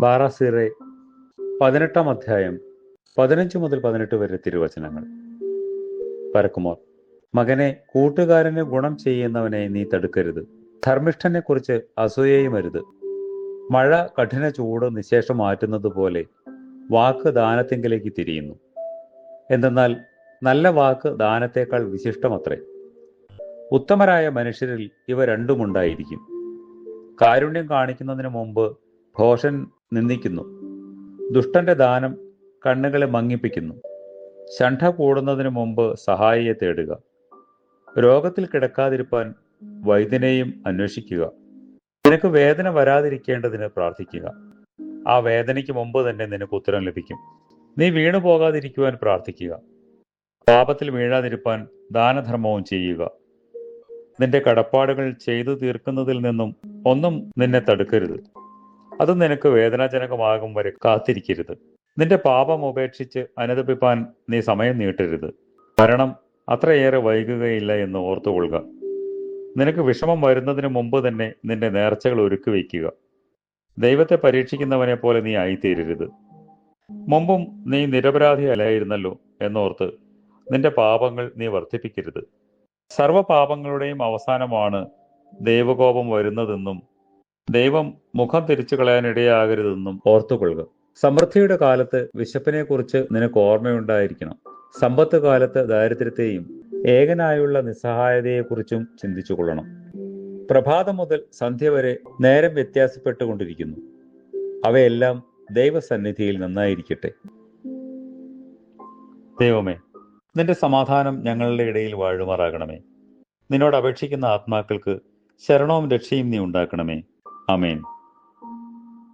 ബാറാസിറെ പതിനെട്ടാം അധ്യായം പതിനഞ്ച് മുതൽ പതിനെട്ട് വരെ തിരുവചനങ്ങൾ. പരക്കുമോർ മകനെ കൂട്ടുകാരന് ഗുണം ചെയ്യുന്നവനെ നീ തടുക്കരുത്. ധർമ്മിഷ്ഠനെ കുറിച്ച് അസൂയയും അരുത്. മഴ കഠിന ചൂട് നിശേഷം മാറ്റുന്നത് പോലെ വാക്ക് ദാനത്തിങ്കിലേക്ക് തിരിയുന്നു. എന്തെന്നാൽ നല്ല വാക്ക് ദാനത്തേക്കാൾ വിശിഷ്ടമത്രേ. ഉത്തമരായ മനുഷ്യരിൽ ഇവ രണ്ടുമുണ്ടായിരിക്കും കാരുണ്യം കാണിക്കുന്നതിന് മുമ്പ് ഭോഷൻ നിന്ദിക്കുന്നു. ദുഷ്ടന്റെ ദാനം കണ്ണുകളെ മങ്ങിപ്പിക്കുന്നു. ശണ്ഠ കൂടുന്നതിന് മുമ്പ് സഹായിയെ തേടുക. രോഗത്തിൽ കിടക്കാതിരിപ്പാൻ വൈദ്യനെയും അന്വേഷിക്കുക. നിനക്ക് വേദന വരാതിരിക്കേണ്ടതിന് പ്രാർത്ഥിക്കുക. ആ വേദനയ്ക്ക് മുമ്പ് തന്നെ നിനക്ക് ഉത്തരം ലഭിക്കും. നീ വീണു പോകാതിരിക്കുവാൻ പ്രാർത്ഥിക്കുക. പാപത്തിൽ വീഴാതിരിപ്പാൻ ദാനധർമ്മവും ചെയ്യുക. നിന്റെ കടപ്പാടുകൾ ചെയ്തു തീർക്കുന്നതിൽ നിന്നും ഒന്നും നിന്നെ തടുക്കരുത്. അത് നിനക്ക് വേദനാജനകമാകും വരെ കാത്തിരിക്കരുത്. നിന്റെ പാപം ഉപേക്ഷിച്ച് അനുദപിപ്പാൻ നീ സമയം നീട്ടരുത്. മരണം അത്രയേറെ വൈകുകയില്ല എന്ന് ഓർത്തുകൊള്ളുക. നിനക്ക് വിഷമം വരുന്നതിന് മുമ്പ് തന്നെ നിന്റെ നേർച്ചകൾ ഒരുക്കി വയ്ക്കുക. ദൈവത്തെ പരീക്ഷിക്കുന്നവനെ പോലെ നീ ആയിത്തീരരുത്. മുമ്പും നീ നിരപരാധി അല്ലായിരുന്നല്ലോ എന്നോർത്ത് നിന്റെ പാപങ്ങൾ നീ വർദ്ധിപ്പിക്കരുത്. സർവ പാപങ്ങളുടെയും അവസാനമാണ് ദൈവകോപം വരുന്നതെന്നും ദൈവം മുഖം തിരിച്ചു കളയാനിടയാകരുതെന്നും ഓർത്തുകൊള്ളുക. സമൃദ്ധിയുടെ കാലത്ത് വിശപ്പിനെ കുറിച്ച് നിനക്ക് ഓർമ്മയുണ്ടായിരിക്കണം. സമ്പത്ത് കാലത്ത് ദാരിദ്ര്യത്തെയും ഏകനായുള്ള നിസ്സഹായതയെക്കുറിച്ചും ചിന്തിച്ചു കൊള്ളണം പ്രഭാതം മുതൽ സന്ധ്യ വരെ നേരം വ്യത്യാസപ്പെട്ടുകൊണ്ടിരിക്കുന്നു. അവയെല്ലാം ദൈവസന്നിധിയിൽ നന്നായിരിക്കട്ടെ. ദൈവമേ നിന്റെ സമാധാനം ഞങ്ങളുടെ ഇടയിൽ വാഴുമാറാകണമേ. നിന്നോട് അപേക്ഷിക്കുന്ന ആത്മാക്കൾക്ക് ശരണവും രക്ഷയും നീ ഉണ്ടാക്കണമേ. Amen.